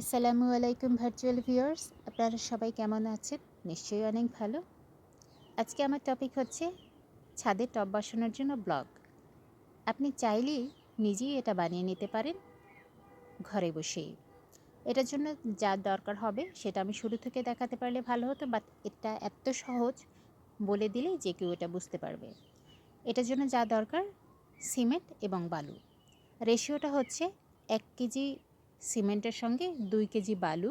আসসালামু আলাইকুম virtual viewers আপনারা সবাই কেমন আছেন? নিশ্চয়ই অনেক ভালো। আজকে আমার টপিক হচ্ছে ছাদে টব বসানোর জন্য ব্লগ। আপনি চাইলেই নিজেই এটা বানিয়ে নিতে পারেন ঘরে বসেই। এটার জন্য যা দরকার হবে সেটা আমি শুরু থেকে দেখাতে পারলে ভালো হতো বাট এটা এত সহজ বলে দিলেই যে কেউ এটা বুঝতে পারবে। এটার জন্য যা দরকার, সিমেন্ট এবং বালু। রেশিওটা হচ্ছে এক কেজি সিমেন্টের সঙ্গে দুই কেজি বালু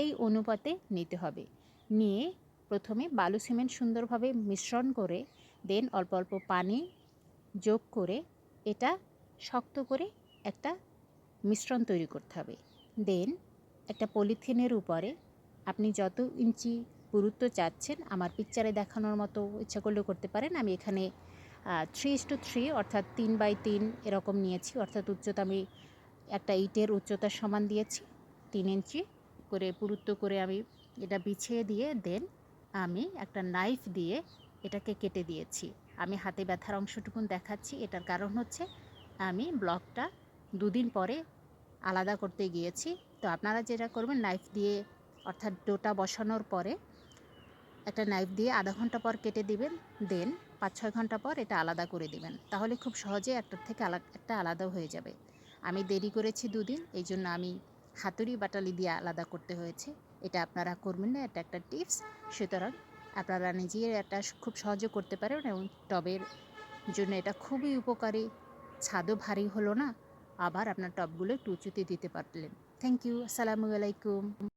এই অনুপাতে নিতে হবে। নিয়ে প্রথমে বালু সিমেন্ট সুন্দরভাবে মিশ্রণ করে দেন অল্প অল্প পানি যোগ করে এটা শক্ত করে একটা মিশ্রণ তৈরি করতে হবে। দেন একটা পলিথিনের উপরে আপনি যত ইঞ্চি গুরুত্ব চাচ্ছেন, আমার পিকচারে দেখানোর মতো ইচ্ছা করলেও করতে পারেন। আমি এখানে থ্রি ইস টু থ্রি অর্থাৎ তিন বাই তিন এরকম নিয়েছি, অর্থাৎ উচ্চতা আমি একটা ইটের উচ্চতার সমান দিয়েছি, তিন ইঞ্চি করে পুরুত্ব করে আমি এটা বিছিয়ে দিয়ে দেন আমি একটা নাইফ দিয়ে এটাকে কেটে দিয়েছি। আমি হাতে ব্যথার অংশটুকুন দেখাচ্ছি, এটার কারণ হচ্ছে আমি ব্লকটা দুদিন পরে আলাদা করতে গিয়েছি। তো আপনারা যেটা করবেন নাইফ দিয়ে অর্থাৎ ডোটা বসানোর পরে একটা নাইফ দিয়ে আধা ঘণ্টা পর কেটে দিবেন, দেন পাঁচ ছয় ঘণ্টা পর এটা আলাদা করে দিবেন। তাহলে খুব সহজে একটার থেকে আলাদা একটা আলাদা হয়ে যাবে। আমি দেরি করেছি দুদিন এই জন্য আমি হাতুড়ি বাটালি দিয়ে আলাদা করতে হয়েছে। এটা আপনারা করবেন না, এটা একটা টিপস। সুতরাং আপনারা নিজেই এটা খুব সহজে করতে পারেন এবং টবের জন্য এটা খুবই উপকারী। ছাদও ভারী হলো না, আবার আপনার টবগুলো একটু উঁচুতে দিতে পারলেন। থ্যাংক ইউ, আসসালামু আলাইকুম।